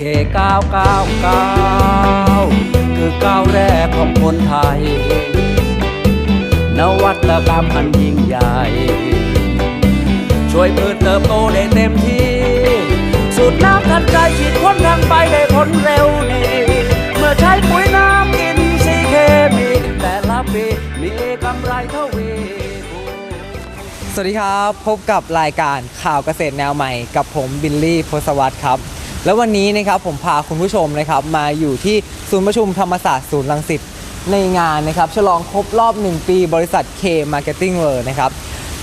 SK 999 คือก้าวแรกของคนไทย นวัตกรรมอันยิ่งใหญ่ ช่วยพืชเติบโตได้เต็มที่ สูตรน้ำทันใจฉีดพ่นทางไปได้ผลเร็วดีเมื่อใช้ปุ๋ยน้ำอินทรีย์เคมี แต่ละปีมีกำไรเท่าวีสวัสดีครับ พบกับรายการข่าวเกษตรแนวใหม่ กับผมบิลลี่พศวัตรครับ แล้ววันนี้นะครับผมพาคุณผู้ชมนะครับมาอยู่ที่ศูนย์ประชุมธรรมศาสตร์ศูนย์รังสิตในงานนะครับฉลองครบรอบ 1 ปีบริษัท K Marketing World นะครับ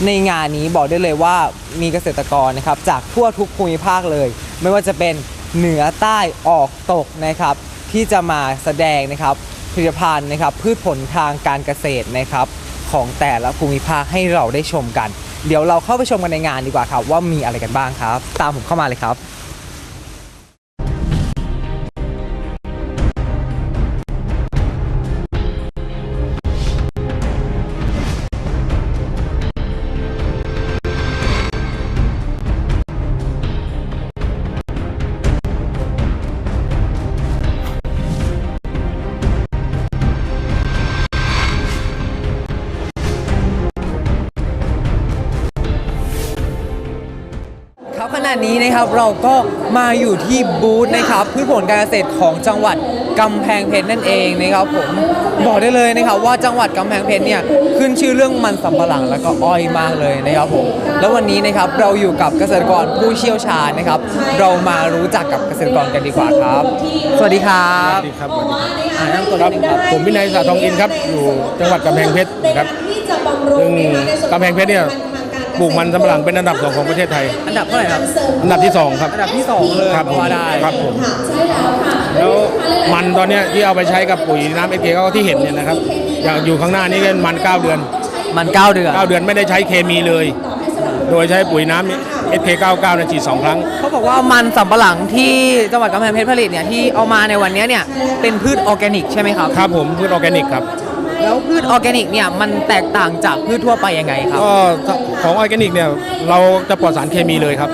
ในงานนี้บอกได้เลยว่ามีเกษตรกรนะครับจากทั่วทุกภูมิภาคเลย ไม่ว่าจะเป็นเหนือใต้ออกตกนะครับ ที่จะมาแสดงนะครับผลิตภัณฑ์นะครับ พืชผลทางการเกษตรนะครับ ของแต่ละภูมิภาคให้เราได้ชมกัน เดี๋ยวเราเข้าไปชมกันในงานดีกว่าครับ ว่ามีอะไรกันบ้างครับ ตามผมเข้ามาเลยครับ นี้นะครับ เราก็มาอยู่ที่บูธนะครับพืชผลการเกษตรของจังหวัดกำแพงเพชรนั่นเองนะครับผมบอกได้เลยนะครับว่าจังหวัดกำแพงเพชรเนี่ยขึ้นชื่อเรื่องมันสำปะหลังแล้วก็อ้อยมากเลยนะครับผมแล้ววันนี้นะครับเราอยู่กับเกษตรกรผู้เชี่ยวชาญนะครับ เรามารู้จักกับเกษตรกรกันดีกว่าครับ สวัสดีครับสวัสดีครับสวัสดีครับอ่าแนะนำตัวคนิรัดบนึงครับผมวินัยสาทองอินครับอยู่จังหวัดกำแพงเพชรนะครับซึ่งกำแพงเพชรเนี่ย ปลูกมันสำปะหลังเป็นอันดับสองของประเทศไทย อันดับเท่าไหร่ครับ อันดับที่สองครับ อันดับที่สองเลยครับก็ผมว่าได้ ครับผมแล้วมันตอนเนี้ยที่เอาไปใช้กับปุ๋ยน้ำเอเก็ที่เห็นเนี่ยนะครับ อย่างอยู่ข้างหน้านี้เป็นมัน 9 เดือน มันเก้าเดือน 9 เดือนไม่ได้ใช้เคมีเลย โดยใช้ปุ๋ยน้ำเอเ99ในฉีดสองครั้ง เขาบอกว่ามันสำปะหลังที่จังหวัดกำแพงเพชรผลิตเนี่ยที่เอามาในวันนี้เนี่ยเป็นพืชออร์แกนิกใช่ไหมครับ ครับผมพืชออร์แกนิกครับ แล้วพืชออร์แกนิกเนี่ยมันแตกต่างจากพืชทั่วไปยังไงครับก็ของออร์แกนิกเนี่ยเราจะปลอดสารเคมีเลยครับ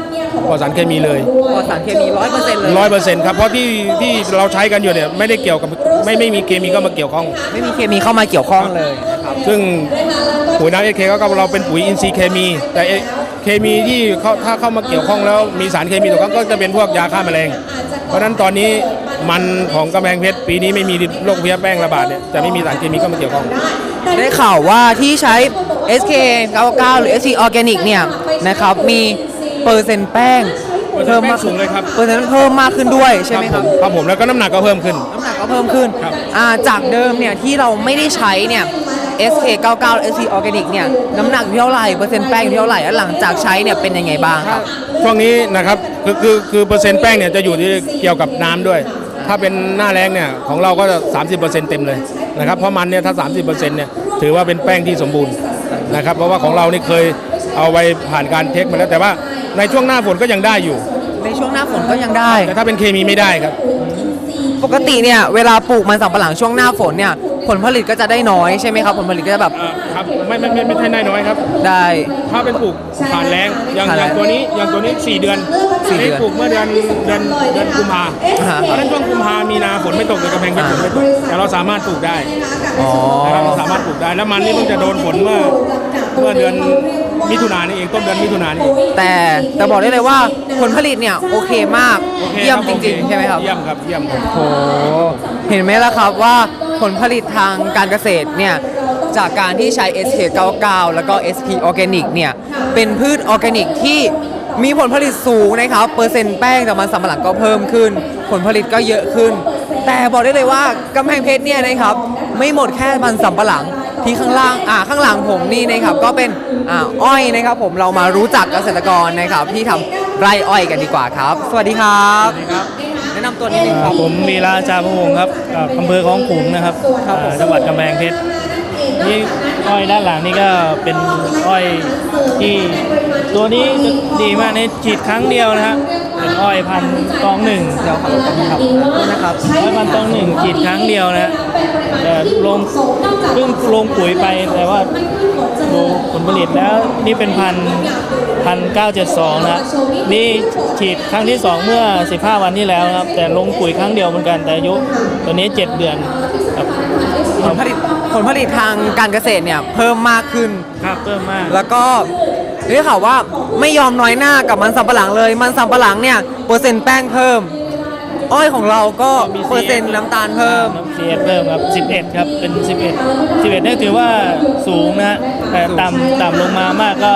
ปลอดสารเคมีเลยปลอดสารเคมีร้อยเปอร์เซ็นต์เลยร้อยเปอร์เซ็นต์ครับเพราะที่ที่เราใช้กันอยู่เนี่ยไม่ได้เกี่ยวกับไม่ไม่มีเคมีเข้ามาเกี่ยวข้อง ไม่มีเคมีเข้ามาเกี่ยวข้องเลยนะครับซึ่งปุ๋ยน้ำเอเคก็เราเป็นปุ๋ยอินทรีย์เคมี แต่เอเคมีที่เขาถ้าเข้ามาเกี่ยวข้องแล้วมีสารเคมีตกค้างก็จะเป็นพวกยาฆ่าแมลง เพราะฉะนั้นตอนนี้ มันของกำแพงเพชรปีนี้ไม่มีโรคเพลี้ยแป้งระบาดเนี่ยจะไม่มีสารเคมีเข้ามาเกี่ยวข้อง ได้ข่าวว่าที่ใช้ SK 99หรือ SC Organic เนี่ยนะครับมีเปอร์เซ็นต์แป้งเปอร์เซ็นต์แป้งสูงเลยครับเปอร์เซ็นต์เพิ่มมากขึ้นด้วยใช่ไหมครับผมครับผมแล้วก็น้ำหนักก็เพิ่มขึ้น น้ำหนักก็เพิ่มขึ้นครับอ่าจากเดิมเนี่ยที่เราไม่ได้ใช้เนี่ย SK 99 SC Organic เนี่ยน้ำหนักอยู่เท่าไหร่เปอร์เซ็นต์แป้งอยู่เท่าไหร่แล้วหลังจากใช้เนี่ยเป็นยังไงบ้างครับช่วงนี้นะครับคือคือคือเปอร์เซ็นต์แป้งเนี่ยจะอยู่ที่เกี่ยวกับน้ำด้วย ถ้าเป็นหน้าแรงเนี่ยของเราก็จะ30%เต็มเลยนะครับเพราะมันเนี่ยถ้า 30%เนี่ยถือว่าเป็นแป้งที่สมบูรณ์นะครับเพราะว่าของเรานี่เคยเอาไปผ่านการเทคมาแล้วแต่ว่าในช่วงหน้าฝนก็ยังได้อยู่ ในช่วงหน้าฝนก็ยังได้ แต่ถ้าเป็นเคมีไม่ได้ครับ ปกติเนี่ยเวลาปลูกมันสำปะหลังช่วงหน้าฝนเนี่ยผลผลิตก็จะได้น้อยใช่ไหมครับผลผลิตก็จะแบบเอ่อครับไม่ไม่ไม่ไม่ใช่น้อยครับ ได้ ถ้าเป็นปลูกผ่านแรงอย่างผ่านอแล้ย่างงตัวนี้อย่างตัวนี้ 4 เดือนสี่เดือนนี่ปลูกเมื่อเดือนเดือนเดือนกุมภาอ่าฮะ เพราะฉะนั้นช่วงกุมภามีนาฝนไม่ตกเลยกำแพงเพชรฝนไม่ตกแต่เราสามารถปลูกได้อ๋อ นะครับเราสามารถปลูกได้แล้วมันนี่เพิ่งจะโดนฝนเมื่อเมื่อเดือน มิถุนายนนี่เองต้นเดือนมิถุนายนนี่เองแต่แต่บอกได้เลยว่าผลผลิตเนี่ยโอเคมากโอคเยี่ยมคจบริงๆใช่ไหมครับ เยี่ยมครับเยี่ยมครับโอ้เห็นไหมล่ะครับว่าผลผลิตทางการเกษตรเนี่ยจากการที่ใช้ SK99 แล้วก็ SP Organic เนี่ยเป็นพืชออร์แกนิกที่มีผลผลิตสูงนะครับเปอร์เซ็นต์แป้งจากมันสำปะหลังก็เพิ่มขึ้น ผลผลิตก็เยอะขึ้น แต่บอกได้เลยว่ากำแพงเพชรเนี่ยนะครับไม่หมดแค่มันสำปะหลัง ที่ข้างล่างอ่าข้างหลังผมนี่นะครับก็เป็นอ่าอ้อยนะครับ ผมเรามารู้จักเกษตรกรนะครับที่ทำไร่อ้อยกันดีกว่าครับ สวัสดีครับแนะนำตัวนิดนึงครับ ผมวีระจาพวงศ์ครับจากอำเภอของขลุงนะครับครับผม อ่าจังหวัดกำแพงเพชรนี่อ้อยด้านหลังนี่ก็เป็นอ้อยที่ ตัวนี้จะดีมากในฉีดครั้งเดียวนะฮะเป็นอ้อยพันธุ์ตองหนึ่งเดี๋ยวขอรบกวนนะครับนะครับอ้อยพันธุ์ตองหนึ่งฉีดครั้งเดียวนะฮะแต่ลงเพิ่งลงปุ๋ยไปแต่ว่าดูผลผลิตแล้วนี่เป็นพันพันเก้าเจ็ดสองนะฮะนี่ฉีดครั้งที่สองเมื่อ15วันที่แล้วนะครับ แต่ลงปุ๋ยครั้งเดียวเหมือนกันแต่อายุตัวนี้7เดือนครับผลผลิตผลผลิตทางการเกษตรเนี่ยเพิ่มมากขึ้นครับเพิ่มมาก แล้วก็ ได้ข่าวว่าไม่ยอมน้อยหน้ากับมันสำปะหลังเลย มันสำปะหลังเนี่ยเปอร์เซ็นต์แป้งเพิ่ม อ้อยของเราก็เปอร์เซ็นต์น้ำตาลเพิ่มน้ำเสียเพิ่มครับ 11 ครับ เป็น 11 11นี่ถือว่าสูงนะฮะแต่ต่ำต่ำลงมามากก็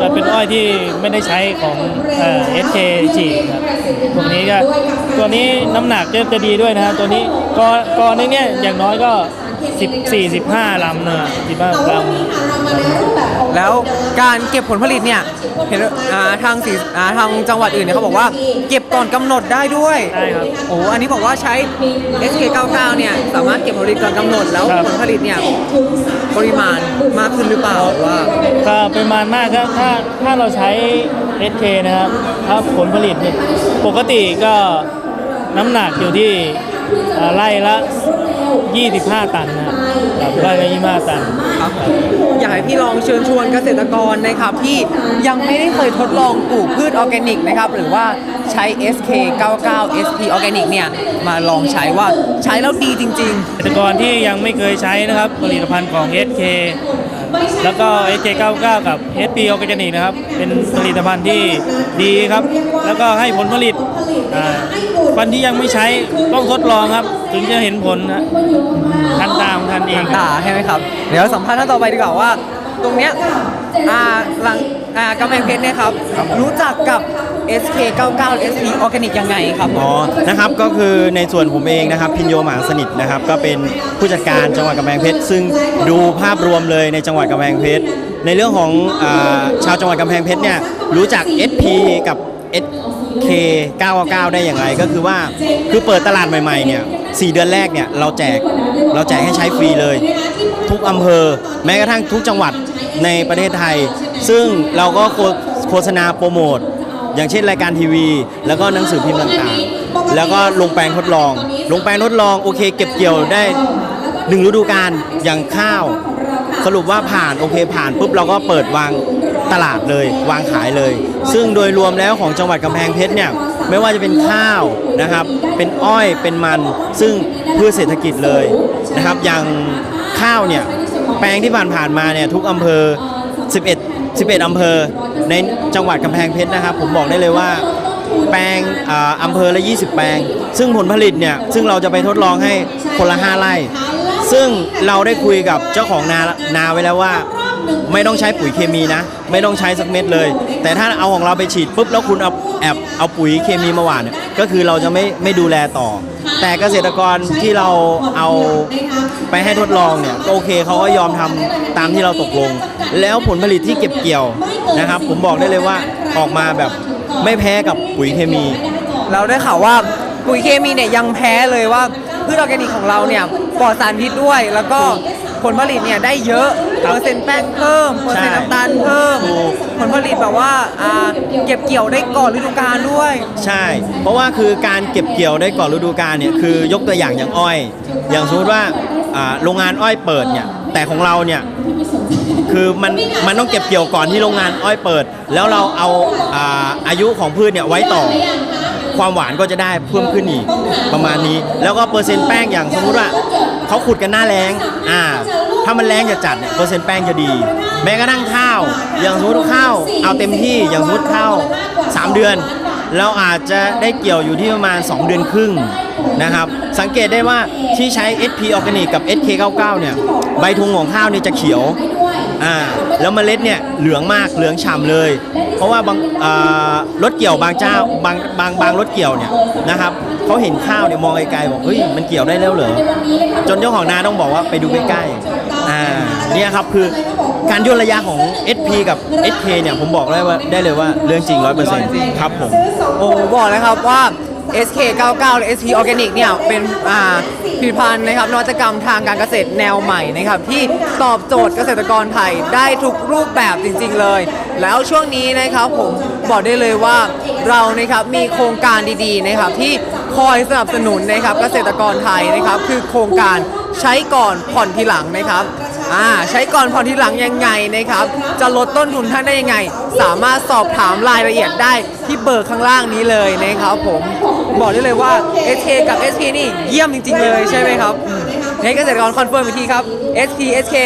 จะเป็นอ้อยที่ไม่ได้ใช้ของเอ่อ SK ฉีกครับพวกนี้ก็ตัวนี้น้ำหนักจะจะดีด้วยนะฮะตัวนี้กอกอนึงเนี่ยอย่างน้อยก็ 14 15ลำเนอะ15ลำแล้วการเก็บผลผลิตเนี่ยเห็นอ่าทางสีอ่าทางจังหวัดอื่นเนี่ยเขาบอกว่าเก็บก่อนกำหนดได้ด้วยได้ครับโอ้อันนี้บอกว่าใช้ SK99 เนี่ยสามารถเก็บผลผลิตก่อนกำหนดแล้วครับผลผลิตเนี่ยปริมาณมากขึ้นหรือเปล่าหรือว่าก็ปริมาณมากครับถ้าถ้าเราใช้ SK นะครับถ้าผลผลิตเนี่ยปกติก็น้ำหนักอยู่ที่อ่าไร่ละ 25 ตันนะครับครับไร่ละ25 ตันครับอยากให้พี่ลองเชิญชวนเกษตรกรนะครับที่ยังไม่ได้เคยทดลองปลูกพืชออร์แกนิกนะครับหรือว่าใช้ SK99 SP ออร์แกนิกเนี่ยมาลองใช้ว่าใช้แล้วดีจริงเกษตรกรที่ยังไม่เคยใช้นะครับผลิตภัณฑ์ของ SK แล้วก็ SK99 กับ SP Organic นะครับ เป็นผลิตภัณฑ์ที่ดีครับ แล้วก็ให้ผลผลิตอ่าวันที่ยังไม่ใช้ต้องทดลองครับ ถึงจะเห็นผลนะทันตามทันเอๆงทางตาใช่ไหมครับ เดี๋ยวสัมภาษณ์ท่านต่อไปดีกว่าว่า ตรงเนี้ยอ่าหลัง อ่ากำแพงเพชรเนี่ยครับ รู้จักกับ SK99 SP ออร์แกนิกยังไงครับอ๋อ นะครับ ก็คือในส่วนผมเองนะครับ พินโยหมางสนิทนะครับ ก็เป็นผู้จัดการจังหวัดกำแพงเพชร ซึ่งดูภาพรวมเลยในจังหวัดกำแพงเพชร ในเรื่องของอาชาวจังหวัดกำแพงเพชรเนี่ย รู้จัก SP กับ SK 999 ได้อย่างไร ก็คือว่า คือเปิดตลาดใหม่ๆ เนี่ย4เดือนแรกเนี่ย เราแจก เราแจกให้ใช้ฟรีเลย ทุกอำเภอ แม้กระทั่งทุกจังหวัด ในประเทศไทย ซึ่งเราก็โฆษณาโปรโมทอย่างเช่นรายการทีวี แล้วก็หนังสือพิมพ์ต่างๆ แล้วก็ลงแปลงทดลอง ลงแปลงทดลองโอเค เก็บเกี่ยวได้หนึ่งฤดูกาลอย่างข้าว สรุปว่าผ่านโอเคผ่านปุ๊บเราก็เปิดวางตลาดเลยวางขายเลย ซึ่งโดยรวมแล้วของจังหวัดกำแพงเพชรเนี่ยไม่ว่าจะเป็นข้าวนะครับ เป็นอ้อยเป็นมัน ซึ่งเพืชเศรษฐกิจเลยนะครับอย่างข้าวเนี่ย แปลงที่ผ่านผ่านมาเนี่ยทุกอำเภอ 11 11 อำเภอในจังหวัดกำแพงเพชรนะครับ ผมบอกได้เลยว่าแปลงออำเภอละ 20 แปลง ซึ่งผลผลิตเนี่ย ซึ่งเราจะไปทดลองให้คนละ 5 ไร่ ซึ่งเราได้คุยกับเจ้าของนานาไว้แล้วว่า ไม่ต้องใช้ปุ๋ยเคมีนะ ไม่ต้องใช้สักเม็ดเลย แต่ถ้าเอาของเราไปฉีดปุ๊บแล้วคุณเอาแอบเอาปุ๋ยเคมีมาหว่านเนี่ยก็คือเราจะไม่ไม่ดูแลต่อ แต่เกษตรกรที่เราเอาไปให้ทดลองเนี่ยก็โอเคเขาก็ยอมทำตามที่เราตกลง แล้วผลผลิตที่เก็บเกี่ยวนะครับ ผมบอกได้เลยว่าออกมาแบบไม่แพ้กับปุ๋ยเคมี เราได้ข่าวว่าปุ๋ยเคมีเนี่ยยังแพ้เลยว่าพืชออร์แกนิกของเราเนี่ยปลอดสารพิษด้วย แล้วก็ ผลผลิตเนี่ยได้เยอะเปอร์เซ็นต์แป้งเพิ่มเปอร์เซ็นต์น้ำตาลเพิ่ม ถูก ผลผลิตแบบว่าอ่าเก็บเกี่ยวได้ก่อนฤดูกาลด้วย ใช่ เพราะว่าคือการเก็บเกี่ยวได้ก่อนฤดูกาลเนี่ยคือยกตัวอย่างอย่างอ้อย อย่างสมมติว่าอ่าโรงงานอ้อยเปิดเนี่ยแต่ของเราเนี่ยคือมันมันต้องเก็บเกี่ยวก่อนที่โรงงานอ้อยเปิด แล้วเราเอาอาอายุของพืชเนี่ยไว้ต่อ ความหวานก็จะได้เพิ่มขึ้นอีกประมาณนี้ แล้วก็เปอร์เซ็นต์แป้งอย่างสมมุติว่า เขาขุดกันหน้าแรงอ่า ถ้ามันแรงจะจัดเนี่ยเปอร์เซ็นต์แป้งจะดี แม้กระทั่งข้าว อย่างสมมติข้าว เอาเต็มที่อย่างสมมติข้าวสามเดือน เราอาจจะได้เกี่ยวอยู่ที่ประมาณ 2 เดือนครึ่งนะครับ สังเกตได้ว่าที่ใช้ SP Organic กับ SK99 เนี่ย ใบทุงของข้าวเนี่ยจะเขียว อ่าแล้วเมล็ดเนี่ยเหลืองมากเหลืองฉ่ำเลย เพราะว่าบางอ่ารถเกี่ยวบางเจ้าบางบางบางรถเกี่ยวเนี่ยนะครับเขาเห็นข้าวเนี่ยมองไกลๆบอกเฮ้ยมันเกี่ยวได้แล้วเหรอจนเจ้าของนาต้องบอกว่าไปดูใกล้ๆอ่าเนี่ยครับคือการย่นระยะของ SP กับ SK เนี่ยผมบอกได้ว่าได้เลยว่าเรื่องจริง 100%ครับผมโอ้บอกเลยครับว่า SK 99หรือ SP Organic เนี่ยเป็นผลิตภัณฑ์นะครับนวัตกรรมทางการเกษตรแนวใหม่นะครับที่ตอบโจทย์เกษตรกรไทยได้ทุกรูปแบบจริงๆเลย แล้วช่วงนี้นะครับผมบอกได้เลยว่าเรานะครับมีโครงการดีๆนะครับที่คอยสนับสนุนนะครับเกษตรกรไทยนะครับคือโครงการใช้ก่อนผ่อนทีหลังนะครับ อ่าใช้ก่อนผ่อนทีหลังยังไงนะครับ จะลดต้นทุนท่านได้ยังไง สามารถสอบถามรายละเอียดได้ที่เบอร์ข้างล่างนี้เลยนะครับผมบอกได้เลยว่า SK กับ SP นี่เยี่ยมจริง ๆ เลยใช่ไหมครับให้เกษตรกรคอนเฟิร์มอีกทีครับ SP SK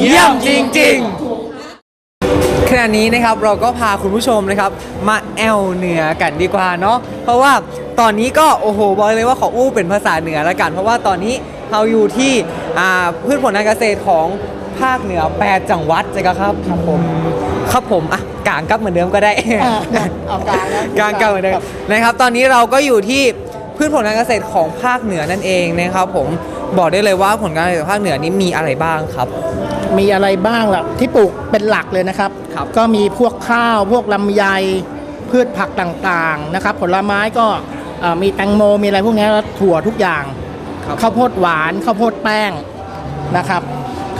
เยี่ยมจริง ๆขณะนี้นะครับเราก็พาคุณผู้ชมนะครับ มาแอลเหนือกันดีกว่าเนาะเพราะว่าตอนนี้ก็โอ้โหบอกเลยว่าขออู้เป็นภาษาเหนือละกัน เพราะว่าตอนนี้เราอยู่ที่ พืชผลทางเกษตรของภาคเหนือแปดจังหวัดใช่ครับครับผมครับผมอะกลางกับเหมือนเดิมก็ได้เอากลางนะกลางกับเหมือนเดิมนะครับ ตอนนี้เราก็อยู่ที่พืชผลทางเกษตรของภาคเหนือนั่นเองนะครับ ผมบอกได้เลยว่าผลการเกษตรภาคเหนือนี้มีอะไรบ้างครับ มีอะไรบ้างล่ะที่ปลูกเป็นหลักเลยนะครับครับก็มีพวกข้าวพวกลำไยพืชผักต่างๆนะครับ ผลไม้ก็เอ่อมีแตงโมมีอะไรพวกนี้แล้วถั่วทุกอย่าง ครับ ข้าวโพดหวานข้าวโพดแป้งนะครับ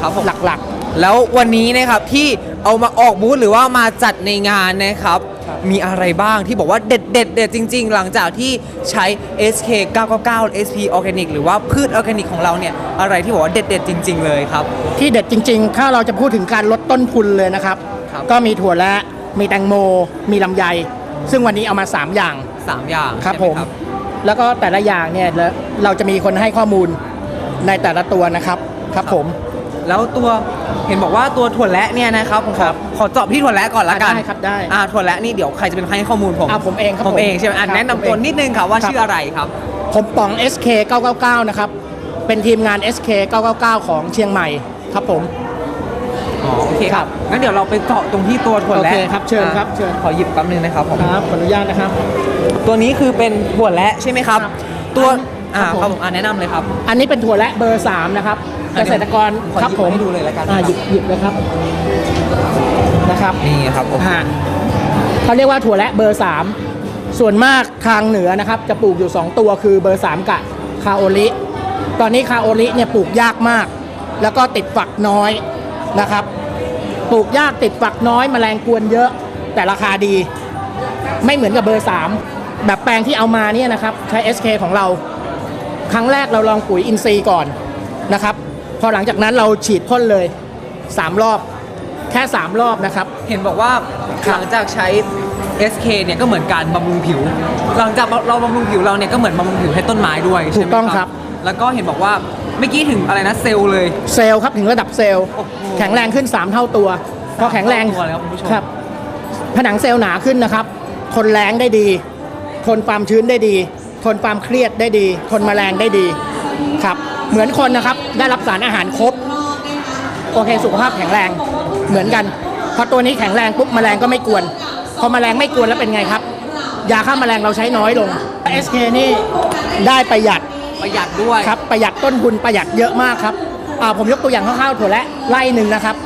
ครับผมหลัก แล้ววันนี้นะครับที่เอามาออกบูธหรือว่ามาจัดในงานนะครับครับ มีอะไรบ้างที่บอกว่าเด็ดเด็ดเด็ดจริง ๆ หลังจากที่ใช้ SK 999 SP Organic หรือว่าพืชออร์แกนิกของเราเนี่ยอะไรที่บอกว่าเด็ดเด็ดจริง ๆ เลยครับ ๆ ที่เด็ดจริงๆ ถ้าเราจะพูดถึงการลดต้นทุนเลยนะครับ ครับ ก็มีถั่วและมีแตงโม มีลำไย ซึ่งวันนี้เอามา 3 อย่าง3อย่างครับใช่ผไหม แล้วก็แต่ละอย่างเนี่ยเราเราจะมีคนให้ข้อมูลในแต่ละตัวนะครับครับผม แล้วตัวเห็นบอกว่าตัวถั่วและเนี่ยนะครับผมขคอรับขอเจาะที่ถั่วและก่อนละกันได้ครับได้อ่าถั่วและนี่เดี๋ยวใครจะเป็นคนให้ข้อมูลผมอ่าผมเองครับผมผมเองใช่ไหมอะครับแนะนำผมตัวเองนิดนึงค่ะว่าครับชื่ออะไรครับ ผมป๋อง SK 999นะครับเป็นทีมงาน SK 999 ของเชียงใหม่ครับผมอ๋อโอเคครับงั้นเดี๋ยวเราไปเจาะตรงที่ตัวถั่วและโอเคครับเชิญครับอะเชิญขอหยิบแป๊บนึงนะครับผมครับขออนุญาตนะครับ ตัวนี้คือเป็นถั่วและใช่ไหมครับครับตัวครัอ่าบผมครับผมอ่าแนะนำเลยครับ อันนี้เป็นถั่วและเบอร์3นะครับอะเกษตรกรขอหยิบครับผมให้ดูเลยแล้วกันอ่าหยิบหยิบเลยครับนะครับนี่ครับผมอ่าเขาเรียกว่าถั่วและเบอร์3ส่วนมากทางเหนือนะครับ จะปลูกอยู่ 2 ตัวคือเบอร์3กับคาโอริตอนนี้คาโอริเนี่ยปลูกยากมาก แล้วก็ติดฝักน้อยนะครับ ปลูกยากติดฝักน้อยแมลงกวนเยอะ แต่ราคาดี ไม่เหมือนกับเบอร์3 แบบแปลงที่เอามาเนี่ยนะครับใช้ SK ของเรา ครั้งแรกเราลองปุ๋ยอินทรีย์ก่อนนะครับ พอหลังจากนั้นเราฉีดพ่นเลย 3 รอบแค่ 3 รอบนะครับ เห็นบอกว่าหลังจากใช้ SK เนี่ยก็เหมือนการบำรุงผิว หลังจากเราบำรุงผิวเราเนี่ยก็เหมือนบำรุงผิวให้ต้นไม้ด้วยถูใช่กไหมต้องครับ แล้วก็เห็นบอกว่าเมื่อกี้ถึงอะไรนะเซลล์เลย เซลล์ครับถึงระดับเซลล์โอ้โหแข็งแรงขึ้น 3 เท่าตัว พอแข็งแรงตัวเลยครับคุณผู้ชม ครับ ผนังเซลล์หนาขึ้นนะครับ ทนแรงได้ดี ทนความชื้นได้ดี ทนความเครียดได้ดี ทนแมลงได้ดีครับ เหมือนคนนะครับได้รับสารอาหารครบโอเคสุขภาพแข็งแรงเหมือนกันพอตัวนี้แข็งแรงปุ๊บแมลงก็ไม่กวน พอแมลงไม่กวนแล้วเป็นไงครับ ยาฆ่าแมลงเราใช้น้อยลง SK นี่ได้ประหยัดประหยัดด้วยครับประหยัดต้นทุนประหยัดเยอะมากครับอ่าผมยกตัวอย่างคร่าวๆถั่วและไร่หนึ่งนะครับ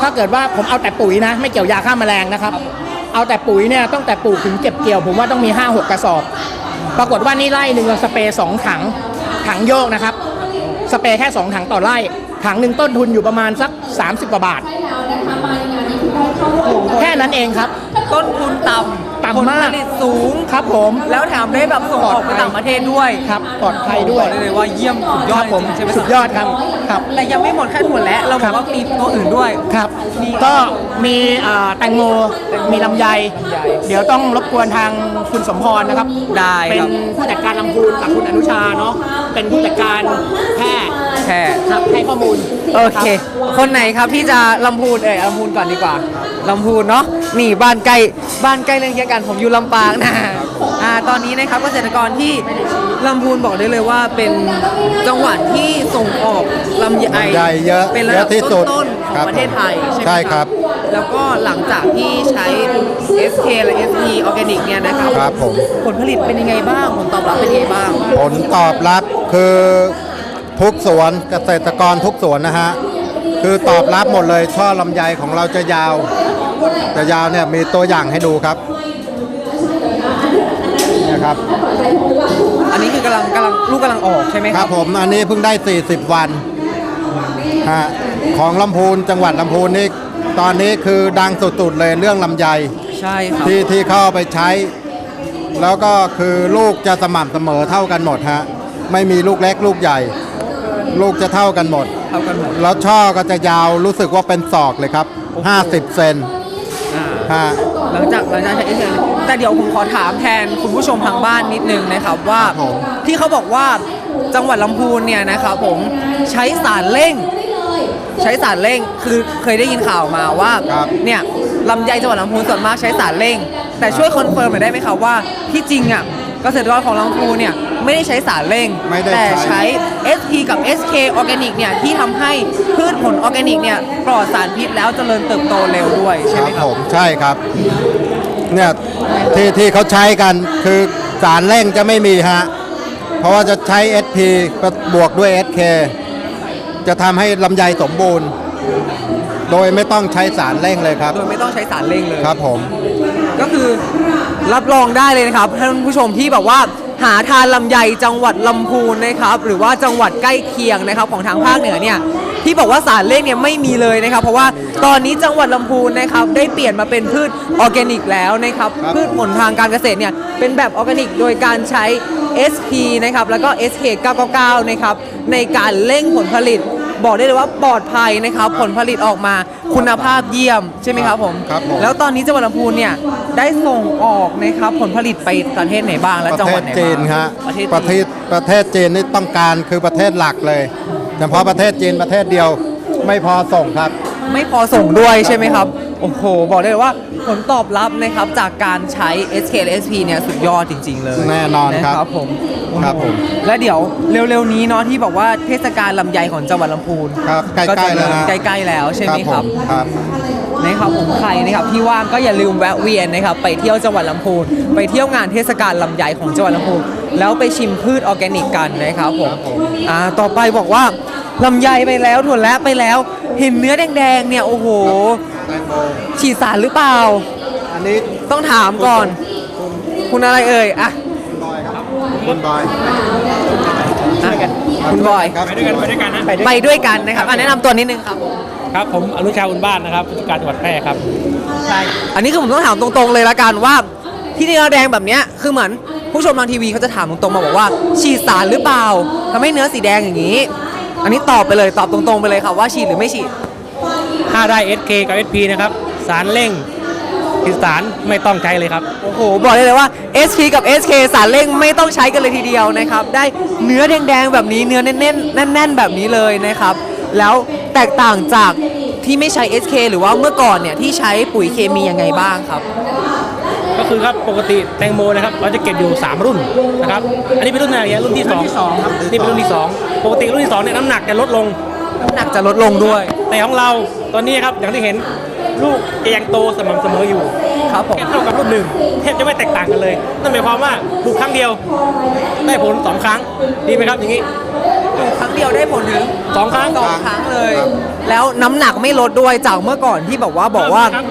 ถ้าเกิดว่าผมเอาแต่ปุ๋ยนะ ไม่เกี่ยวยาฆ่าแมลงนะครับ เอาแต่ปุ๋ยเนี่ยต้องแต่ปลูกถึงเก็บเกี่ยว ผมว่าต้องมี 5-6 กระสอบ ปรากฏว่านี่ไร่หนึ่งเราสเปรย์สองถังถังโยกนะครับ สเปรย์แค่ 2 ถังต่อไร่ ถังหนึ่งต้นทุนอยู่ประมาณสัก 30 กว่าบาท แค่นั้นเองครับ ต้นทุนต่ำต่ำมาก ผลผลิตสูง ครับผม แล้วแถมได้แบบส่งออกไปต่างประเทศด้วยครับปลอดภัยด้วยบอกได้เลยว่าเยี่ยมสุดยอดครับผมจริงๆใช่ไหมสุดยอดครับครับ แต่ยังไม่หมดแค่ถั่วและเราบครัอบกว่ามีตัวอื่นด้วย ครับมีก็มีอ่าแตงโม มีลำไย เดี๋ยวต้องรบกวนทางคุณสมพรนะครับ ได้เป็นครับผู้จัดการลำพูนกับคุณอนุชาเนาะ เป็นผู้จัดการแพทย์ แค่ครับให้ข้อมูลโอเค คนไหนครับที่จะลำพูนเอ่ยลำพูนก่อนดีกว่าลำพูนเนาะนี่บ้านใกล้บ้านใกล้เรื่องเคียงกันผมอยู่ลำปางนะอ่าตอนนี้นะครับเกษตรกรที่ลำพูนบอกได้เลยว่าเป็นจังหวัดที่ส่งออกลำไยลำไยเยอะเป็นระดับเยอะที่สุดต้นๆขอครังบประเทศไทยใช่ไหมใช่ครับ แล้วก็หลังจากที่ใช้ SK และ SP Organic เนี่ยนะครับครับผมผลผลิตเป็นยังไงบ้าง ผลตอบรับเป็นยังไงบ้าง ผลตอบรับคือ ทุกสวนเกษตรกรทุกสวนนะฮะคือตอบรับหมดเลยช่อลำไยของเราจะยาว จะยาวเนี่ยมีตัวอย่างให้ดูครับเนี่ยครับ อันนี้คือกำลังกำลังลูกกำลังออกใช่ไหมคครัรับ บผมอันนี้เพิ่งได้ 40 วันฮะของลำพูนจังหวัดลำพูนนี่ตอนนี้คือดังสุดๆเลยเรื่องลำไย ใช่ครับ ที่ที่เข้าเอาไปใช้ แล้วก็คือลูกจะสม่ำเสมอเท่ากันหมดฮะ ไม่มีลูกเล็กลูกใหญ่ ลูกจะเท่ากันหมด เท่ากันหมด แล้วช่อก็จะยาวรู้สึกว่าเป็นศอกเลยครับ50 เซนอ่าฮะหลังจากหลังจากใช้เอสแต่เดี๋ยวผมขอถามแทนคุณผู้ชมทางบ้านนิดนึงนะครับว่าครับผมที่เขาบอกว่าจังหวัดลำพูนเนี่ยนะครับผมใช้สารเร่ง ใช้สารเร่งคือเคยได้ยินข่าวมาว่าครับเนี่ยลำไยจังหวัดลำพูนส่วนมากใช้สารเร่ง แต่ช่วยคอนเฟิร์มหน่อยได้ไหมครับว่าที่จริงอะ เกษตรกรของลำพูนเนี่ยไม่ได้ใช้สารเร่ง ไม่ได้แต่ใช้ใช้ SP กับ SK ออร์แกนิกเนี่ยที่ทำให้พืชผลออร์แกนิกเนี่ยปลอดสารพิษแล้วเจริญเติบโตเร็วด้วยใช่คไหมรับครับ ผมใช่ครับเนี่ยที่ที่เขาใช้กันคือสารเร่งจะไม่มีฮะเพราะว่าจะใช้ SP บวกด้วย SK จะทำให้ลำไยสมบูรณ์ โดยไม่ต้องใช้สารเร่งเลยครับ โดยไม่ต้องใช้สารเร่งเลย ครับผม ก็คือรับรองได้เลยนะครับท่านผู้ชมที่แบบว่าหาทานลำไยจังหวัดลำพูนนะครับ หรือว่าจังหวัดใกล้เคียงนะครับของทางภาคเหนือเนี่ยที่บอกว่าสารเร่งเนี่ยไม่มีเลยนะครับ เพราะว่าตอนนี้จังหวัดลำพูนนะครับได้เปลี่ยนมาเป็นพืชออร์แกนิกแล้วนะครับครับพืชผลทางการเกษตรเนี่ยเป็นแบบออร์แกนิก โดยการใช้ SP นะครับแล้วก็ SK 999นะครับในการเร่งผลผลิต บอกได้เลยว่าปลอดภัยนะครับผลผลิตออกมาคุณภาพเยี่ยมใช่ไหมครับผม ครับผม แล้วตอนนี้จังหวัดลำพูนเนี่ยได้ส่งออกนะครับผลผลิตไปประเทศไหนบ้างและประจังเทหวัศดไหนจีบ้างนฮะประเทศประเทจีศนประเทศจีนนี่ต้องการคือประเทศหลักเลยเฉพาะประเทศจีนประเทศเดียวไม่พอส่งครับ ไม่พอส่งด้วยใช่ไหมครับ โอ้โห บอกได้เลยว่าผลตอบรับนะครับจากการใช้ SK และ SP เนี่ยสุดยอดจริง ๆ เลยแน่นอนครับนะครับผมครับผม และเดี๋ยวเร็วๆนี้เนาะที่บอกว่าเทศกาลลำไยของจังหวัดลำพูนครับใกล้ๆก็จะแล้วนะใกล้ๆแล้วใช่ไหมครับผมครับนะครับผมใครนะครับที่ว่างก็อย่าลืมแวะเวียนนะครับไปเที่ยวจังหวัดลำพูนไปเที่ยวงานเทศกาลลำไยของจังหวัดลำพูนแล้วไปชิมพืชออร์แกนิกกันนะครับผมอ่าต่อไปบอกว่าลำไยไปแล้วถั่วและไปแล้ว เห็นเนื้อแดงๆเนี่ยโอ้โหฉีดสารหรือเปล่า อันนี้ต้องถามก่อน คุณอะไรเอ่ยอะคุณบอยอะคุณบอย ครับไปด้วยกันไปด้วยกันนะไปด้วยกันนะครับอะแนะนำตัวนิดนึงครับ ครับผมอนุชาบุญบ้านนะครับผู้จัดการจังหวัดแพร่ครับใช่อันนี้คือผมต้องถามตรงๆเลยละกันว่า ที่เนื้อแดงแบบเนี้ยคือเหมือนผู้ชมทางทีวีเขาจะถามตรงๆมาบอกว่า ฉีดสารหรือเปล่าทำให้เนื้อสีแดงอย่างนี้ อันนี้ตอบไปเลยตอบตรงๆไปเลยค่ะว่าฉีดหรือไม่ฉีด ถ้าได้ SK กับ SP นะครับสารเร่งคือสารไม่ต้องใช้เลยครับ โอ้โห บอกได้เลยว่า SP กับ SK สารเร่งไม่ต้องใช้กันเลยทีเดียวนะครับ ได้เนื้อแดงๆแบบนี้เนื้อแน่นๆแน่น ๆ แบบนี้เลยนะครับ แล้วแตกต่างจากที่ไม่ใช้ SK หรือว่าเมื่อก่อนเนี่ยที่ใช้ปุ๋ยเคมียังไงบ้างครับ ก็คือครับปกติแตงโมนะครับเราจะเก็บอยู่ 3 รุ่นนะครับ อันนี้เป็นรุ่นอะไรเนี่ยรุ่นที่2ครับนี่เป็นรุ่นที่ 2 ปกติรุ่นที่2เนี่ยน้ำหนักจะลดลงน้ำหนักจะลดลงด้วย แต่ของเราตอนนี้ครับอย่างที่เห็นลูกจะยังโตสม่ำเสมออยู่ครับผม แค่เท่ากับรุ่นหนึ่งแทบจะไม่แตกต่างกันเลย นั่นหมายความว่าปลูกครั้งเดียวได้ผลสองครั้งดีไหมครับอย่างนี้ครั้งเดียวได้ผลถึงสองครั้ง สองครั้งเลยแล้วน้ำหนักไม่ลดด้วยจากเมื่อก่อนที่บอกว่าบอกว่าครับ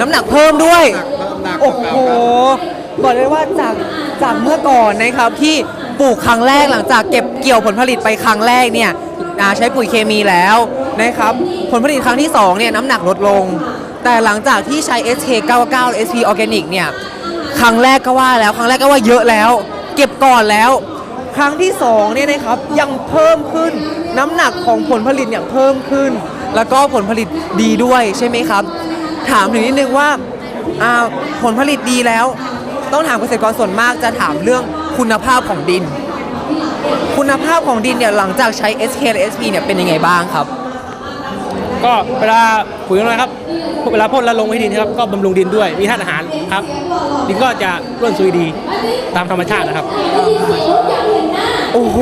น้ำหนักเพิ่มด้วยเพิ่มหนักโอ้โหบอกเลยว่าจากจากเมื่อก่อนนะครับที่ ปลูกครั้งแรกหลังจากเก็บเกี่ยวผลผลิตไปครั้งแรกเนี่ยอ่าใช้ปุ๋ยเคมีแล้วนะครับผลผลิตครั้งที่สองเนี่ยน้ำหนักลดลง แต่หลังจากที่ใช้ SK 99 SP Organic เนี่ยครั้งแรกก็ว่าแล้ว ครั้งแรกก็ว่าเยอะแล้ว เก็บก่อนแล้ว ครั้งที่สองเนี่ยนะครับยังเพิ่มขึ้นน้ำหนักของผลผลิตเนี่ยเพิ่มขึ้น แล้วก็ผลผลิตดีด้วยใช่ไหมครับ ถามถึงนิดนึงว่าผลผลิตดีแล้ว ต้องถามเกษตรกรส่วนมากจะถามเรื่อง คุณภาพของดิน คุณภาพของดินเนี่ยหลังจากใช้ SK และ SP เนี่ยเป็นยังไงบ้างครับ ก็เวลาปุ๋ยของเราครับเวลาพ่นแล้วลงให้ดินนะครับก็บำรุงดินด้วยมีธาตุอาหารครับดินก็จะร่วนซุยดีตามธรรมชาตินะครับ โอ้โห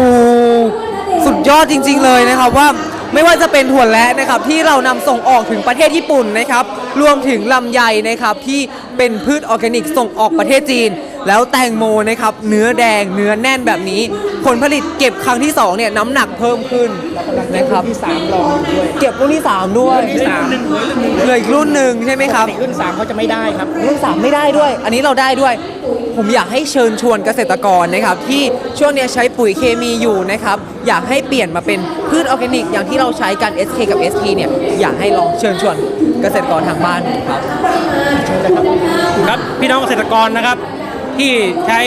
สุดยอดจริง ๆ เลยนะครับว่าไม่ว่าจะเป็นถั่วและนะครับที่เรานำส่งออกถึงประเทศญี่ปุ่นนะครับรวมถึงลำไยนะครับที่เป็นพืชออร์แกนิกส่งออกประเทศจีน แล้วแตงโมนะครับเนื้อแดงเนื้อแน่นแบบนี้ ผลผลิตเก็บครั้งที่สองเนี่ยน้ำหนักเพิ่มขึ้นนะครับที่สามรองอยู่ด้วยเก็บรุ่นที่สามด้วยรุ่นที่สามเหลืออีกรุ่นหนึ่งใช่ไหมครับปกติรุ่นสามเขาจะไม่ได้ครับรุ่นสามไม่ได้ด้วย อันนี้เราได้ด้วยผมอยากให้เชิญชวนเกษตรกรนะครับ ที่ช่วงเนี้ยใช้ปุ๋ยเคมีอยู่นะครับ อยากให้เปลี่ยนมาเป็นพืชออร์แกนิก อย่างที่เราใช้กัน SK กับ ST เนี่ยอยากให้ลองเชิญชวนเกษตรกรทางบ้านครับครับพี่น้องเกษตรกรนะครับ ที่ใช้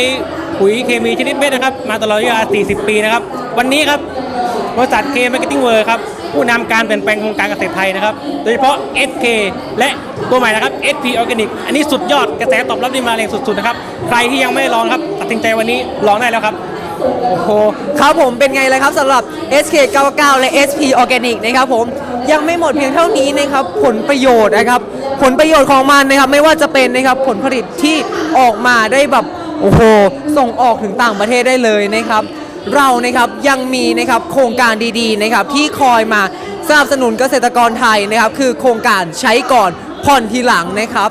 ปุ๋ยเคมีชนิดเม็ดนะครับ มาตลอดระยะเวลา40 ปีนะครับ วันนี้ครับบริษัทเคมาร์เก็ตติ้งเวิร์ครับ ผู้นำการเปลี่ยนแปลงโครงการเกษตรไทยนะครับ โดยเฉพาะ SK และตัวใหม่นะครับ SP Organic อันนี้สุดยอดกระแสตอบรับดีมาแรงสุดๆนะครับ ใครที่ยังไม่ลองครับ ตัดสินใจวันนี้ลองได้แล้วครับ โอ้โหครับผมเป็นไงเลยครับสำหรับ SK 99 และ SP Organic นะครับผมยังไม่หมดเพียงเท่านี้นะครับผลประโยชน์นะครับ ผลประโยชน์ของมันนะครับไม่ว่าจะเป็นนะครับผลผลิตที่ออกมาได้แบบโอ้โหส่งออกถึงต่างประเทศได้เลยนะครับ เรานะครับยังมีนะครับโครงการดีๆนะครับที่คอยมาสนับสนุนเกษตรกรไทยนะครับ คือโครงการใช้ก่อน ผ่อนทีหลังนะครับ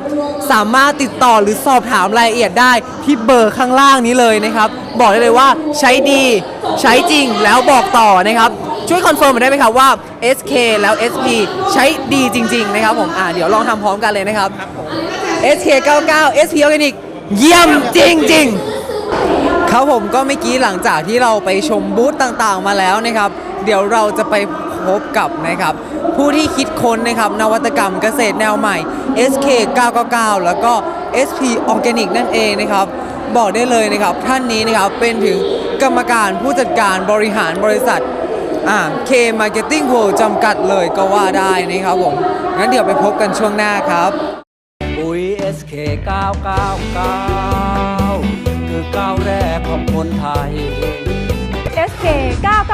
สามารถติดต่อหรือสอบถามรายละเอียดได้ที่เบอร์ข้างล่างนี้เลยนะครับ บอกได้เลยว่าใช้ดีใช้จริงแล้วบอกต่อนะครับ ช่วยคอนเฟิร์มมาได้ไหมครับว่า SK แล้ว SP ใช้ดีจริง ๆ นะครับผมอ่าเดี๋ยวลองทำพร้อมกันเลยนะครับ SK 99 SP Organic เยี่ยมจริง ๆครับผมก็เมื่อกี้หลังจากที่เราไปชมบูธต่างๆมาแล้วนะครับ เดี๋ยวเราจะไป พบกับนะครับผู้ที่คิดค้นนะครับนวัตกรรมเกษตรแนวใหม่ SK 999 แล้วก็ SP Organic นั่นเองนะครับบอกได้เลยนะครับท่านนี้นะครับเป็นถึงกรรมการผู้จัดการบริหารบริษัทอ่า K Marketing World จำกัดเลยก็ว่าได้นะครับผมงั้นเดี๋ยวไปพบกันช่วงหน้าครับปุ๋ย SK 999 คือก้าวแรกของคนไทย SK 999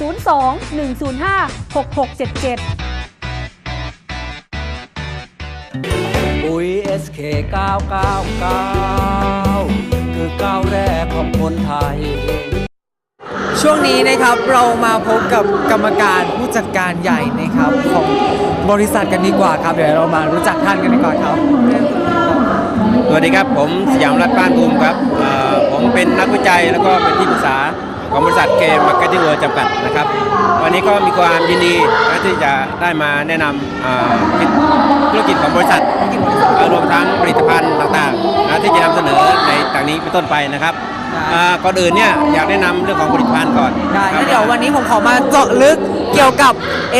02 105 6677 ปุ๋ย SK 999 คือก้าวแรกของคนไทย ช่วงนี้นะครับเรามาพบกับกรรมการผู้จัดการใหญ่นะครับของบริษัทกันดีกว่าครับ เดี๋ยวเรามารู้จักท่านกันดีกว่าครับ สวัสดีครับ ผมสยามรัฐบ้านภูมิครับเอ่อผมเป็นนักวิจัยแล้วก็เป็นที่ปรึกษา ของบริษัทเกมมาร์เก็ตติ้งเวิร์จำกัดนะครับ วันนี้ก็มีความยินดีนะที่จะได้มาแนะนำเอ่อธุรกิจของบริษัทเอ่อรวมทั้งผลิตภัณฑ์ต่างๆนะที่จะนำเสนอในจากนี้เป็นต้นไปนะครับเอ่อก่อนอื่นเนี่ยอยากแนะนำเรื่องของผลิตภัณฑ์ก่อนได้ครังั้บนเดี๋ยววันนี้ผมขอมาเจาะลึกเกี่ยวกับ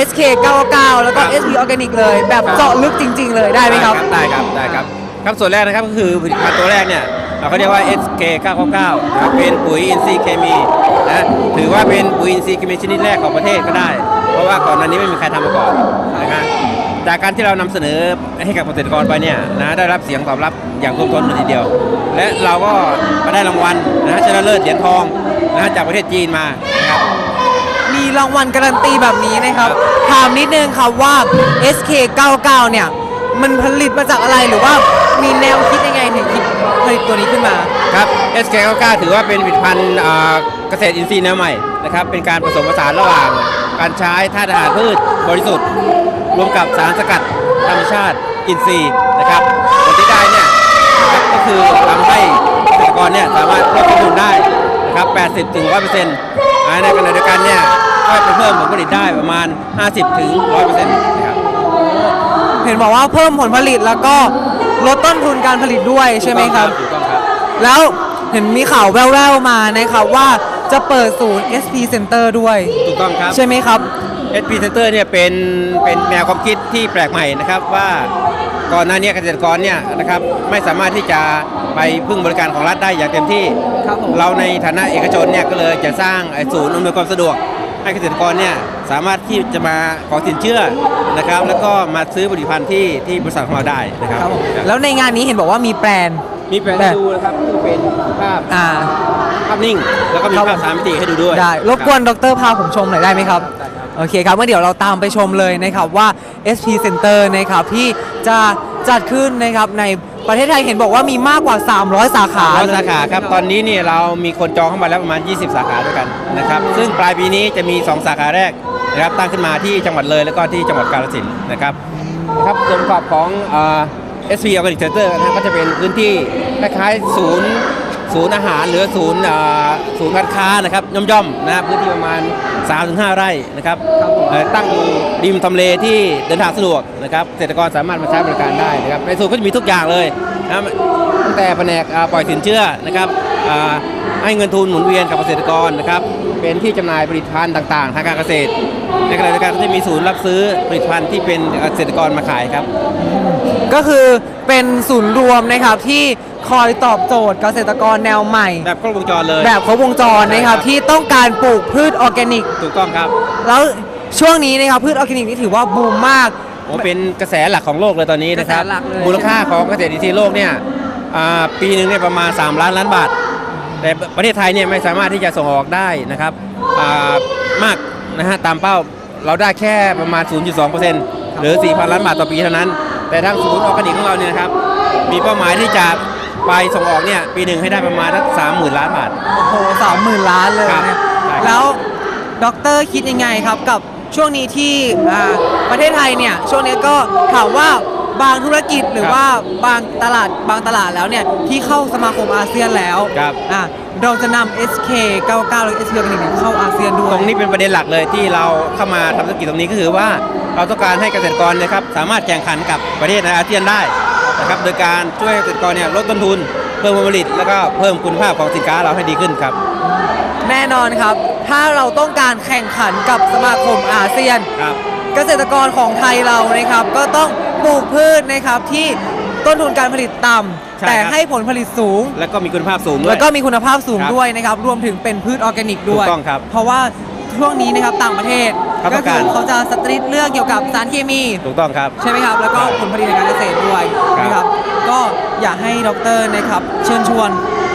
SK 99แล้วก็ครับ SP Organic เลย แบบครับเจาะลึกจริง ๆ เลยได้ไหมครับ ได้ครับได้ครับครับส่วนแรกนะครับก็คือผลิตภัณฑ์ตัวแรกเนี่ย เราเขาเรียกว่า SK 999นะเป็นปุ๋ยอินทรีย์เคมีนะถือว่าเป็นปุ๋ยอินทรีย์เคมีชนิดแรกของประเทศก็ได้ เพราะว่าก่อนหน้านี้ไม่มีใครทำมาก่อนนะครับจากการที่เรานำเสนอให้กับเกษตรกรไปเนี่ยนะได้รับเสียงตอบรับอย่างท่วมท้นเลยทีเดียว และเราก็ได้รางวัลนะชนะเลิศเหรียญทองนะจากประเทศจีนมานะครับมีรางวัลการันตีแบบนี้นะครับถามนิดนึงครับว่า SK 99 เนี่ยมันผลิตมาจากอะไรหรือว่ามีแนวคิดยังไงถึงคิดผ ลิตตัวนี้ขึ้นมา ครับ SK99 ถือว่าเป็นผลิตภัณฑ์อ่าเกษตรอินทรีย์แนวใหม่นะครับ เป็นการผสมผสานระหว่าง การใช้ธาตุอาหารพืชบริสุทธิ์ รวมกับสารสกัดธรรมชาติอินทรีย์นะครับผลที่ได้เนี่ยนะครับก็คือทำให้เกษตรกรเนี่ยสามารถลดต้นทุนได้นะครับ 80ถึง100%อ่าในขณะเดียวกันเนี่ยก็จะเพิ่มผลผลิตได้ประมาณ 50ถึง100%นะครับเห็นบอกว่าเพิ่มผลผลิตแล้วก็ ลดต้นทุนการผลิตด้วยใช่ไหมครับ ถูกต้องครับ แล้วเห็นมีข่าวแว่วๆมานะครับว่าจะเปิดศูนย์ SP Center ด้วย ถูกต้องครับ ใช่ไหมครับ SP Center เนี่ยเป็นเป็นแนวความคิดที่แปลกใหม่นะครับว่าก่อนหน้านี้เกษตรกรเนี่ยนะครับไม่สามารถที่จะไปพึ่งบริการของรัฐได้อย่างเต็มที่ ครับผม เราในฐานะเอกชนเนี่ยก็เลยจะสร้างไอ้ศูนย์อำนวยความสะดวกให้เกษตรกรเนี่ย สามารถที่จะมาขอสินเชื่อนะครับ แล้วก็มาซื้อผลิตภัณฑ์ที่ที่บริษัทของเราได้นะครับครับผมแล้วในงานนี้เห็นบอกว่ามีแบรนด์มีแผนให้ดูนะครับที่เป็นภาพอ่า ภาพนิ่ง แล้วก็มีครับ ภาพสามมิติให้ดูด้วยได้รบกวนดรพาผมชมหน่อยได้ไหมครับ โอเคครับเมื่อเดี๋ยวเราตามไปชมเลยนะครับว่า SP Center นะครับที่จะจัดขึ้นนะครับในประเทศไทยเห็นบอกว่ามีมากกว่า 300 สาขาร้อยเลยสาขาครับตอนนี้เนี่ยเรามีคนจองเข้ามาแล้วประมาณ 20 สาขาด้วยกันนะครับซึ่งปลายปีนี้จะมี 2 สาขาแรก นะครับตั้งขึ้นมาที่จังหวัดเลยแล้วก็ที่จังหวัดกาฬสินธุ์นะครับนะครับส่วนประกอบของเอ่อ SP Organic Center นะครับก็จะเป็นพื้นที่คล้ายๆศูนย์ศูนย์อาหารหรือศูนย์ศูนย์การค้านะครับย่อมๆนะครับพื้นที่ประมาณ 3-5 ไร่นะครับตั้งอยู่ริมทำเลที่เดินทางสะดวกนะครับเกษตรกรสามารถมาใช้บริการได้นะครับในส่วนก็จะมีทุกอย่างเลยนะตั้งแต่แผนกปล่อยสินเชื่อนะครับ ให้เงินทุนหมุนเวียนกับเกษตรกรนะครับ เป็นที่จำหน่ายผลิตภัณฑ์ต่างๆ ทางการเกษตร ในขณะเดียวกันก็จะมีศูนย์รับซื้อผลิตภัณฑ์ที่เป็นเกษตรกรมาขายครับ ก็คือเป็นศูนย์รวมนะครับที่คอยตอบโจทย์เกษตรกรแนวใหม่ แบบครบวงจรเลย แบบครบวงจรนะครับใช่ครับที่ต้องการปลูกพืชออร์แกนิก ถูกต้องครับ แล้วช่วงนี้นะครับพืชออร์แกนิกนี่ถือว่าบูมมากโอ้เป็นกระแสหลักของโลกเลยตอนนี้นะครับกระแสหลักเลยมูลค่าของเกษตรอินทรีย์โลกเนี่ยอ่าปีหนึ่งเนี่ยประมาณ 3 ล้านล้านบาท แต่ประเทศไทยเนี่ยไม่สามารถที่จะส่งออกได้นะครับอ่ามากนะฮะตามเป้าเราได้แค่ประมาณ 0.2%หรือ 4,000 ล้านบาทต่อปีเท่านั้น แต่ทางศูนย์ออร์แกนิกของเราเนี่ยนะครับ มีเป้าหมายที่จะไปส่งออกเนี่ยปีหนึ่งให้ได้ประมาณสักสามหมื่นล้านบาท โอ้โหสามหมื่นล้านเลยครับนะใช่ครับแล้วดรคิดยังไงครับกับช่วงนี้ที่อ่าประเทศไทยเนี่ยช่วงนี้ก็ถามว่า บางธุรกิจหรือว่าบางตลาดบางตลาดแล้วเนี่ยที่เข้าสมาคมอาเซียนแล้วครับอะเราจะนำ SK 99 หรือ SK organic เนี่ยเข้าอาเซียนด้วย ตรงนี้เป็นประเด็นหลักเลยที่เราเข้ามาทำธุรกิจตรงนี้ก็คือว่าเราต้องการให้เกษตรกรนะครับสามารถแข่งขันกับประเทศในอาเซียนได้นะครับโดยการช่วยเกษตรกรเนี่ยลดต้นทุน เพิ่มผลผลิต แล้วก็เพิ่มคุณภาพของสินค้าเราให้ดีขึ้นครับ แน่นอนครับ ถ้าเราต้องการแข่งขันกับสมาคมอาเซียนครับเกษตรกรของไทยเรานะครับก็ต้อง ปลูกพืชนะครับที่ต้นทุนการผลิตต่ำใช่แต่ครับให้ผลผลิตสูง แล้วก็มีคุณภาพสูงด้วยแล้วก็มีคุณภาพสูงครับด้วยนะครับ รวมถึงเป็นพืชออร์แกนิกด้วย ถูกต้องครับเพราะว่าช่วงนี้นะครับต่างประเทศเขาต้ก็องคืการอเขาจะสตรีทเรื่องเกี่ยวกับสารเคมี ถูกต้องครับ ใช่ไหมครับ แล้วก็ผลผลิตทางการเกษตรด้วยครับ นะครับ ก็อยากให้ดรนะครับ เชิญชวน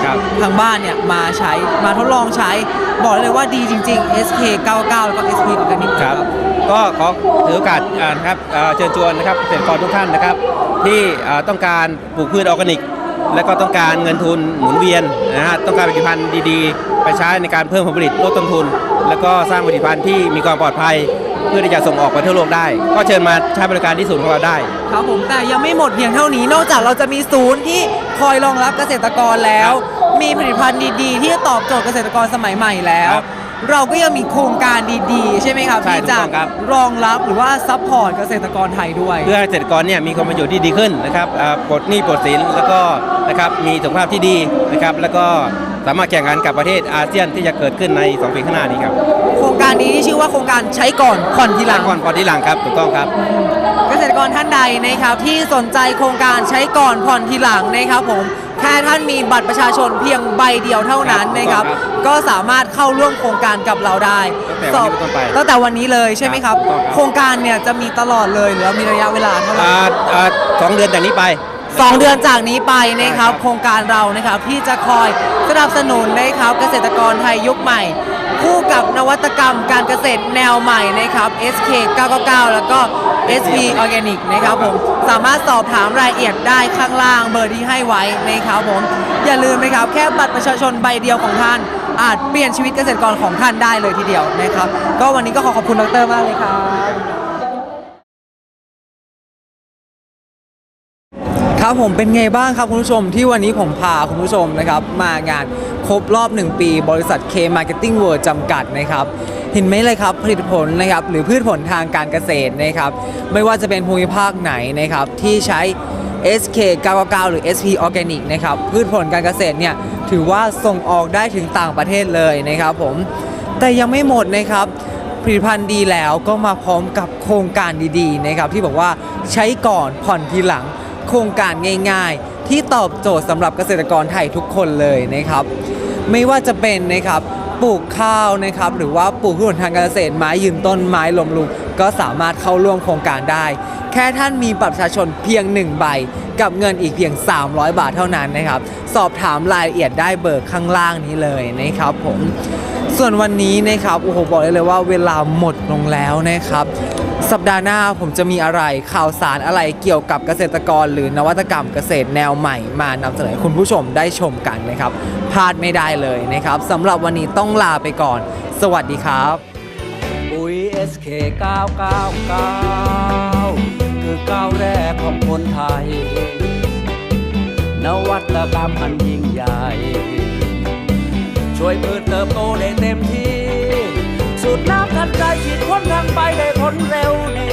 ครับ ทางบ้านเนี่ยมาใช้มาทดลองใช้ บอกได้เลยว่าดีจริง ๆ SK 99 แล้วก็ SP Organic ครับ ก็ขอถือโอกาสอ่านะครับเอ่อเชิญชวนนะครับเกษตรกรทุกท่านนะครับ ที่อ่าต้องการปลูกพืชออร์แกนิก และก็ต้องการเงินทุนหมุนเวียนนะฮะต้องการผลิตภัณฑ์ดีๆ ไปใช้ในการเพิ่มผลผลิตลดต้นทุน แล้วก็สร้างผลิตภัณฑ์ที่มีความปลอดภัย เพื่อที่จะส่งออกไปทั่วโลกได้ ก็เชิญมาใช้บริการที่ศูนย์ของเราได้ ครับผมแต่ยังไม่หมดเพียงเท่านี้ นอกจากเราจะมีศูนย์ที่คอยรองรับเกษตรกรแล้ว มีผลิตภัณฑ์ดีๆ ที่จะตอบโจทย์เกษตรกรสมัยใหม่แล้ว ครับเราก็ยังมีโครงการดีๆ ใช่ไหมครับใช่ที่จะถูกต้องครับ รองรับหรือว่าซัพพอร์ตเกษตรกรไทยด้วย เพื่อให้เกษตรกรเนี่ยมีความเป็นอยู่ที่ดีขึ้นนะครับอ่าปลดหนี้ปลดสินแล้วก็นะครับมีสุขภาพที่ดีนะครับแล้วก็ สามารถแข่งขันกับประเทศอาเซียนที่จะเกิดขึ้นใน 2 ปีข้างหน้านี้ครับ โครงการนี้ที่ชื่อว่าโครงการใช้ก่อนผ่อนทีหลัง ก่อนก่อนที่หลังครับถูกต้องครับ เกษตรกรท่านใดนะครับที่สนใจโครงการใช้ก่อนผ่อนทีหลังนะครับผมแค่ท่านมีบัตรประชาชนเพียงใบเดียวเท่านั้นนะครับ ครับก็สามารถเข้าร่วมโครงการกับเราได้ตั้งแต่วันนี้เป็นต้นไปตั้งแต่วันนี้เลยใช่ไหมครับ ครับถูกต้องครับโครงการเนี่ยจะมีตลอดเลยหรือว่ามีระยะเวลาเท่าไหร่ อ่าอ่าสองเดือนจากนี้ไป สองเดือนจากนี้ไปนะครับใช่ครับ โครงการเรานะครับที่จะคอยสนับสนุนนะครับเกษตรกรไทยยุคใหม่ คู่กับนวัตกรรมการเกษตรแนวใหม่นะครับ SK 999 แล้วก็ SP Organic นะครับผมสามารถสอบถามรายละเอียดได้ข้างล่างเบอร์ที่ให้ไว้นะครับผมอย่าลืมนะครับแค่บัตรประชาชนใบเดียวของท่าน อาจเปลี่ยนชีวิตเกษตรกรของท่านได้เลยทีเดียวนะครับ ก็วันนี้ก็ขอขอบคุณดรมากเลยครับ ครับผมเป็นไงบ้างครับคุณผู้ชมที่วันนี้ผมพาคุณผู้ชมนะครับมางานครบรอบ 1 ปี บริษัท K Marketing World จำกัดนะครับเห็นไหมเลยครับผลิตผลนะครับหรือพืชผลทางการเกษตรนะครับไม่ว่าจะเป็นภูมิภาคไหนนะครับที่ใช้ SK 999หรือ SP Organic นะครับพืชผลการเกษตรเนี่ยถือว่าส่งออกได้ถึงต่างประเทศเลยนะครับผมแต่ยังไม่หมดนะครับผลิตภัณฑ์ดีแล้วก็มาพร้อมกับโครงการดีๆนะครับที่บอกว่าใช้ก่อนผ่อนทีหลัง โครงการง่าย ๆ ที่ตอบโจทย์สำหรับเกษตรกรไทยทุกคนเลยนะครับ ไม่ว่าจะเป็นนะครับปลูกข้าวนะครับ หรือว่าปลูกพืชผลทางการเกษตรไม้ยืนต้นไม้ลมลุงก็สามารถเข้าร่วมโครงการได้ แค่ท่านมีบัตรประชาชนเพียงหนึ่งใบ กับเงินอีกเพียง 300 บาทเท่านั้นนะครับ สอบถามรายละเอียดได้เบอร์ข้างล่างนี้เลยนะครับผม ส่วนวันนี้นะครับโอ้โหบอกได้เลยว่าเวลาหมดลงแล้วนะครับ สัปดาห์หน้าผมจะมีอะไรข่าวสารอะไรเกี่ยวกับเกษตรกร หรือนวัตกรรมเกษตรแนวใหม่มานำเสนอให้คุณผู้ชมได้ชมกันนะครับพลาดไม่ได้เลยนะครับสำหรับวันนี้ต้องลาไปก่อน สวัสดีครับ ปุ๋ย SK 999 คือก้าวแรกของคนไทย นวัตกรรมอันยิ่งใหญ่ ช่วยพืชเติบโตได้เต็มที่ สูตรน้ำทันใจฉีดพ่นทางไปได้ผลเร็วดี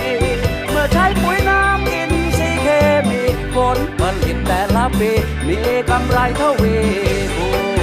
เมื่อใช้ปุ๋ยน้ำอินทรีย์เคมีผลผลิตแต่ละปีมีกำไรเท่าวีคูณ